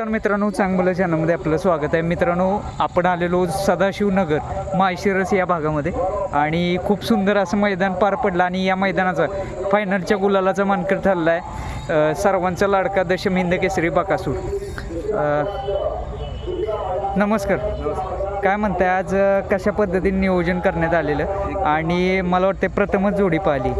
नमस्कार मित्रांनो चांगलं चॅनलमध्ये आपलं स्वागत आहे. मित्रांनो आपण आलेलो सदाशिवनगर माळशिरस या भागामध्ये. आणि खूप सुंदर असं मैदान पार पडलं आणि या मैदानाचा फायनलच्या गुलालाचा मानकर ठरला आहे सर्वांचा लाडका दशम हिंद केसरी बाकासूर. नमस्कार. काय म्हणताय आज कशा पद्धतीने नियोजन करण्यात आलेलं? आणि मला वाटतं प्रथमच जोडी पाहिली.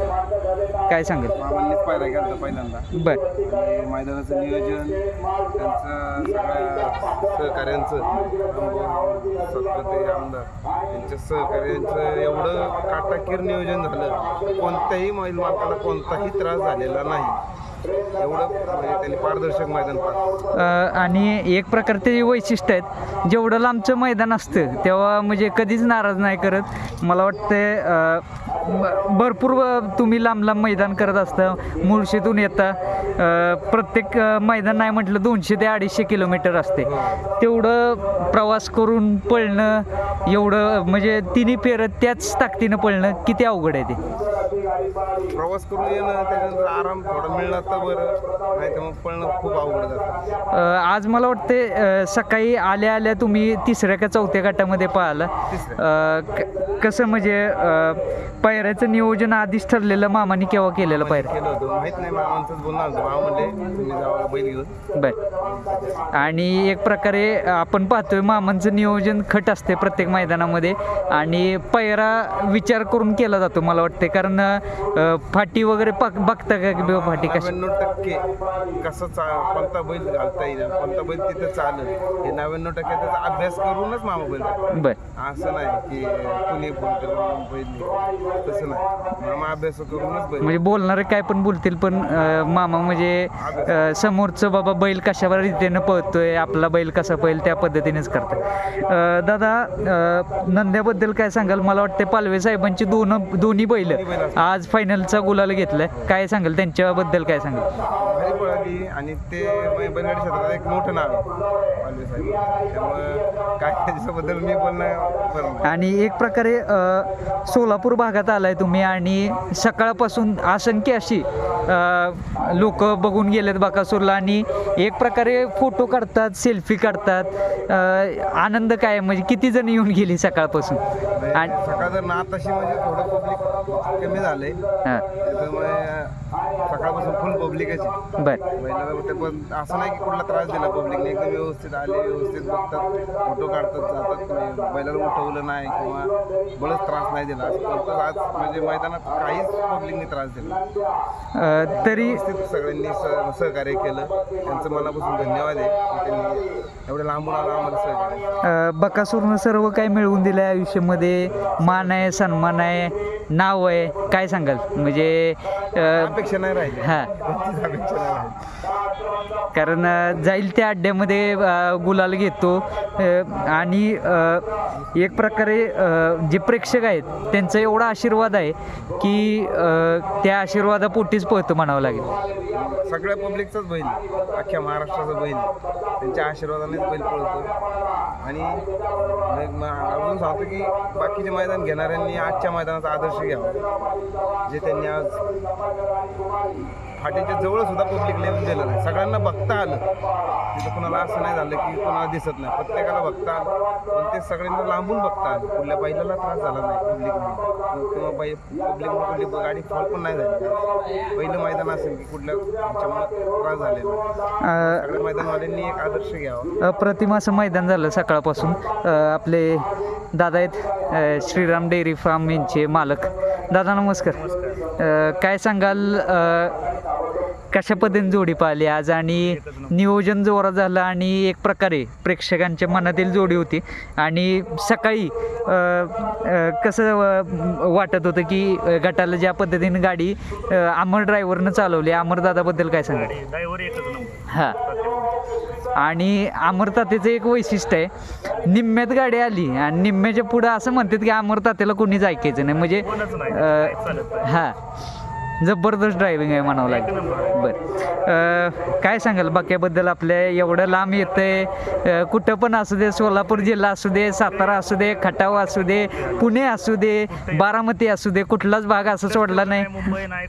काय सांगेल? मामांनीच पायऱ्या केला पहिल्यांदा. बरं. आणि मैदानाचं नियोजन त्यांचं सगळ्या सहकार्यांचं अनुभव सत्पते आमदार यांच्या सहकार्यांचं एवढं काटाकीर नियोजन झालं. कोणत्याही महिल मालकाला कोणताही त्रास झालेला नाही. एवढं म्हणजे त्यांनी पारदर्शक मैदान अ, आणि एक प्रकारचे जे वैशिष्ट्य आहेत जेवढं लांबचं मैदान असतं तेव्हा म्हणजे कधीच नाराज नाही करत. मला वाटतं अ, ब- भरपूर अ, तुम्ही लांब लांब मैदान करत असता मुळशीतून येता. अ, प्रत्येक अ, मैदान नाही म्हटलं दोनशे ते अडीचशे किलोमीटर असते. तेवढं प्रवास करून पळणं एवढं म्हणजे तिन्ही फेरत त्याच ताकदीनं पळणं किती अवघड आहे ते. प्रवास करून येणं त्याच्यानंतर आराम थोडा मिळला तर बरं. नाही तर मग पळणं खूप अवघड जातं. अ, आज मला वाटते अ, सकाळी आल्या आल्या तुम्ही तिसऱ्या का चौथ्या गटामध्ये पाहिला कसं म्हणजे पायऱ्याचं नियोजन आधीच ठरलेलं मामाने केव्हा केलेलं पायऱ्या? केलं होतं. माहीत नाही मामांचंच बोलणं आलं होतं. मामा म्हणले तुम्ही जावा बैल घेऊन. बर. आणि एक प्रकारे आपण पाहतोय मामांचं नियोजन खट असते प्रत्येक मैदानामध्ये. आणि पायरा विचार करून केला जातो मला वाटते कारण अ, फाटी वगैरे पाक बघता का की बाबा फाटी कशी? नव्याण्णव टक्के कसं चा कोणता बैल घालता येईल कोणता बैल तिथं चालेल हे नव्याण्णव टक्के त्याचा अभ्यास करूनच मामा बैल. बर. असं नाही की कुणी फोन करून बैल नाही. तसं नाही मामा अभ्यास करूनच बैल म्हणजे बोलणारे काय पण बोलतील पण अ, मामा म्हणजे अ, समोरचं बाबा बैल कशा रीतीनं पळतोय आपला बैल कसा पळेल त्या पद्धतीनेच करतात दादा अ, नंद्याबद्दल काय सांगाल? मला वाटते पालवे साहेबांची दोन दोन्ही बैल आज फायनलचा गुलाल घेतलाय. काय सांगाल? त्यांच्याबद्दल काय सांगाल? भारी पळाली आणि ते म्हणजे बैलगाडी क्षेत्रात एक मोठं नाव आहे पालवे साहेब. त्यामुळे काय त्याच्याबद्दल मी बोलणं बरं. आणि एक प्रकारे अ, सोलापूर भागात आलाय तुम्ही आणि सकाळपासून असंख्य अशी लोक बघून गेलेत बाकासूरला आणि एक प्रकारे फोटो काढतात सेल्फी काढतात. अ, आनंद काय आहे? म्हणजे किती जण येऊन गेली सकाळपासून? आणि सकाळ जर ना तशी म्हणजे थोडं पब्लिक कमी झालंय. हां. त्याच्यामुळे सकाळपासून फुल पब्लिकच आहे बर. ते पण असं नाही की कुठला त्रास दिला पब्लिकने एकदम व्यवस्थित आले व्यवस्थित बघतात फोटो काढतात जातात. बैलाला उठवलं नाही किंवा बळच त्रास नाही दिला. कोणतंच आज म्हणजे मैदानात काहीच पब्लिकने त्रास दिला तरी सगळ्यांनी सह सहकार्य केलं. त्यांचं मनापासून धन्यवाद आहे त्यांनी एवढं लांबून आलं आम्हाला सहकार्य. बकासूरनं सर्व काही मिळवून दिलं आयुष्यामध्ये. मान आहे सन्मान आहे. नाव आहे काय सांगाल? म्हणजे अपेक्षा नाही राहिली. हां. कारण जाईल त्या अड्ड्यामध्ये गुलाल घेतो. आणि एक प्रकारे जे प्रेक्षक आहेत त्यांचा एवढा आशीर्वाद आहे की त्या आशीर्वादापोटीच पळतो म्हणावं लागेल. सगळ्या पब्लिकचाच बैल अख्ख्या महाराष्ट्राचा बैल. त्यांच्या आशीर्वादानेच बैल पळतो आणि मग अजून सांगतो की बाकीचे मैदान घेणाऱ्यांनी आजच्या मैदानाचा आदर्श घ्यावा. जे त्यांनी आज फाटीच्या जवळ सुद्धा पब्लिक लेवल दिलं नाही. सगळ्यांना बघता आलं. तिथं कुणाला असं नाही झालं की कुणाला दिसत नाही. प्रत्येकाला बघता आलं. पण ते सगळ्यांना लांबून बघता आलं. कुठल्या बैलाला त्रास झाला नाही पब्लिकमुळे किंवा बाई पब्लिकमुळे कुठली गाडी फॉल पण नाही झाली. पहिलं मैदान असेल की कुठल्या ह्याच्यामुळे त्रास झालेला सगळ्या मैदानवाल्यांनी एक आदर्श घ्यावा. अप्रतिम असं मैदान झालं सकाळपासून. आपले दादा आहेत श्रीराम डेअरी फार्म यांचे मालक. दादा नमस्कार. काय सांगाल कशा पद्धतीने जोडी पाहिली आज आणि नियोजन जोरात झालं आणि एक प्रकारे प्रेक्षकांच्या मनातील जोडी होती. आणि सकाळी कसं वाटत होतं की गटाला ज्या पद्धतीने गाडी अमर ड्रायव्हरनं चालवली अमर दादाबद्दल काय नंबर. हां. आणि अमरतातेचं एक वैशिष्ट्य आहे निम्म्यात गाडी आली आणि निम्म्याच्या पुढं असं म्हणतात की अमरतातेला कोणीच ऐकायचं नाही. म्हणजे हां. जबरदस्त ड्रायव्हिंग आहे म्हणावं लागेल. बरं. काय सांगाल? बाक्याबद्दल आपल्या एवढं लांब येतं आहे कुठं पण असू दे सोलापूर जिल्हा असू दे सातारा असू दे खटाव असू दे पुणे असू दे बारामती असू दे कुठलाच भाग असं सोडला नाही.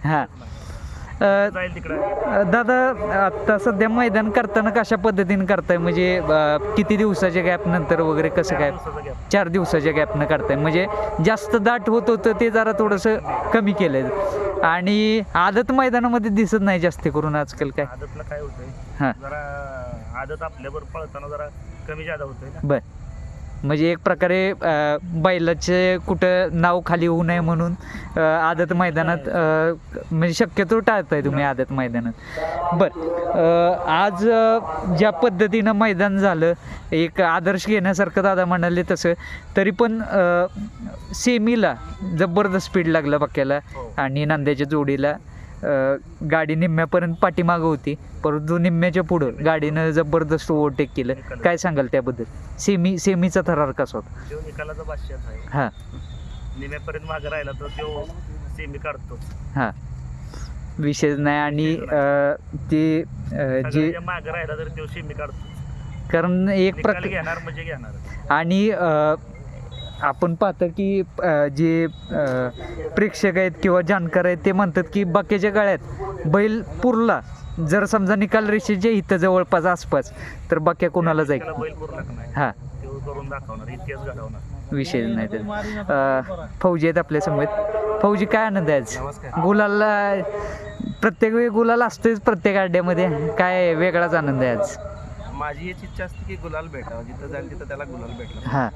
हां. दादा आता सध्या मैदान करताना कशा पद्धतीने करताय? म्हणजे किती दिवसाच्या गॅप नंतर वगैरे कसं काय? चार दिवसाच्या गॅपनं करताय म्हणजे जास्त दाट होत होतं ते जरा थोडंसं कमी केलंय. आणि आदत मैदानामध्ये दिसत नाही जास्त करून आजकाल काय. आदतला काय होतंय? हां. जरा आदत आपल्यावर पळताना जरा कमी जादा होतोय ना. बर. म्हणजे एक प्रकारे बैलाचे कुठं नाव खाली होऊ नये म्हणून आदत मैदानात म्हणजे शक्यतो टाळताय तुम्ही आदत मैदानात बर आज ज्या पद्धतीनं मैदान झालं एक आदर्श घेण्यासारखं दादा म्हणाले तसं तरी पण सेमीला जबरदस्त स्पीड लागला बक्याला हो. आणि नांद्याच्या जोडीला गाडी निम्म्यापर्यंत पाठीमागं होती. परंतु निम्म्याच्या पुढं गाडीनं जबरदस्त ओव्हरटेक केलं. काय सांगाल त्याबद्दल? सेमी सेमीचा थरार कसा होता निकालाचा आहे हां. निम्यापर्यंत मागे राहिला तर तो सेमी काढतो. हां. विषय नाही आणि अ, ते अ, जे मागे राहिला तर तो सेमी काढतो. कारण एक निकाल प्रकार घेणार म्हणजे घेणार. आणि अ, आपण पाहतो की अ, जे अ, प्रेक्षक आहेत किंवा जाणकार आहेत ते म्हणतात की बाकीच्या गाळ्यात बैल पुरला. जर समजा निकाल रेषेच्या इथं जवळपास आसपास तर बाक्या कोणाला जाईल? त्याला बैल पुरला का नाही? हां. तो करून दाखवणार इतिहास घडवणार विषय नाही तर. फौजी आहेत आपल्यासमोर फौजी काय आनंद आहे आज? नमस्कार. गुलाला प्रत्येक वेळी गुलाल असतोच प्रत्येक अड्ड्यामध्ये काय वेगळाच आनंद आहे आज? माझी याची इच्छा असते की गुलाल भेटावं. जिथं जाईल तिथं त्याला गुलाल भेटला. हां.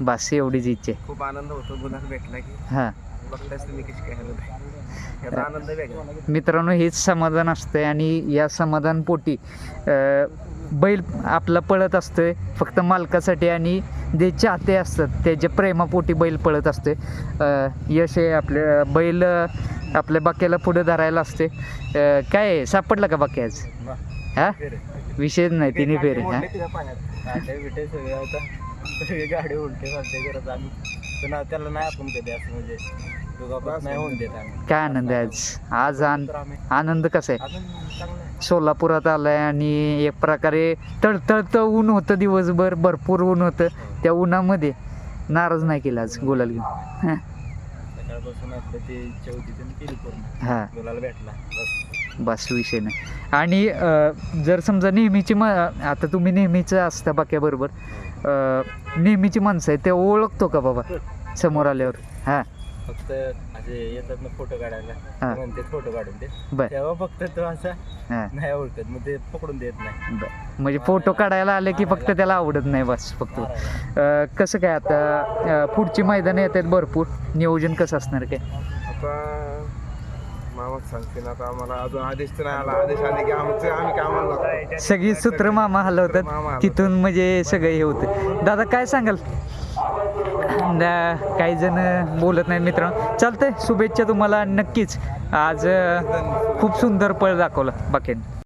बस एवढीच इच्छा आहे खूप आनंद होतो गुलाल भेटला की. हां. बघतायच तुम्ही कशी काय हलत आहे. याचा आनंद वेगळा. मित्रांनो हेच समाधान असतंय आणि या समाधान पोटी बैल आपला पळत असतोय फक्त मालकासाठी आणि जे चाहते असतात त्याच्या प्रेमापोटी बैल पळत असते यश आहे आपल्या बैल आपल्या बाक्याला पुढे धरायला असते काय सापडला का बाकी आज? हा? विषयच नाही तिन्ही फेरे हा? सगळे गाडी उलटे चालते करत आम्ही. पण त्याला नाही आपण कधी असं म्हणजे दुखापत नाही होऊन देत आम्ही. काय आनंद आहे आज? आज आन तर आम्ही आनंद कसा आहे? अजून चांगलं आहे. सोलापुरात आलाय आणि एक प्रकारे तळतळतं ऊन होतं दिवसभर भरपूर ऊन होतं. त्या उन्हामध्ये नाराज नाही केला आज गुलाल घेऊन. हां. सकाळपासून आपलं ते इच्छा होती त्यांनी केली पूर्ण. हां. गुलाला भेटला. बस. बस विषय नाही. आणि अं, जर समजा नेहमीची म आता तुम्ही नेहमीचं असता बाक्याबरोबर. अं, नेहमीची माणसं आहे ते ओळखतो का बाबा? समोर आल्यावर. हां. फक्त असे येतात ना फोटो काढायला हा. म्हणते फोटो काढून दे. तेव्हा फक्त तो असा हां. नाही ओळखत मग ते पकडून देत नाही. म्हणजे फोटो काढायला आले की फक्त त्याला आवडत नाही बस फक्त. कसं काय आता पुढची मैदानं येत आहेत भरपूर. नियोजन कसं असणार काय? आता मामाच सांगतील आता आम्हाला अजून आदेश तर नाही आला. आदेश आले की आमचे आम्ही कामाला लागतो. सगळी सूत्र मामा हलवतात. तिथून म्हणजे सगळं हे होतं. दादा काय सांगाल? दा- काही जण बोलत नाही मित्र चालतंय. शुभेच्छा तुम्हाला नक्कीच. आज अं, खूप सुंदर पळ दाखवलं बाकी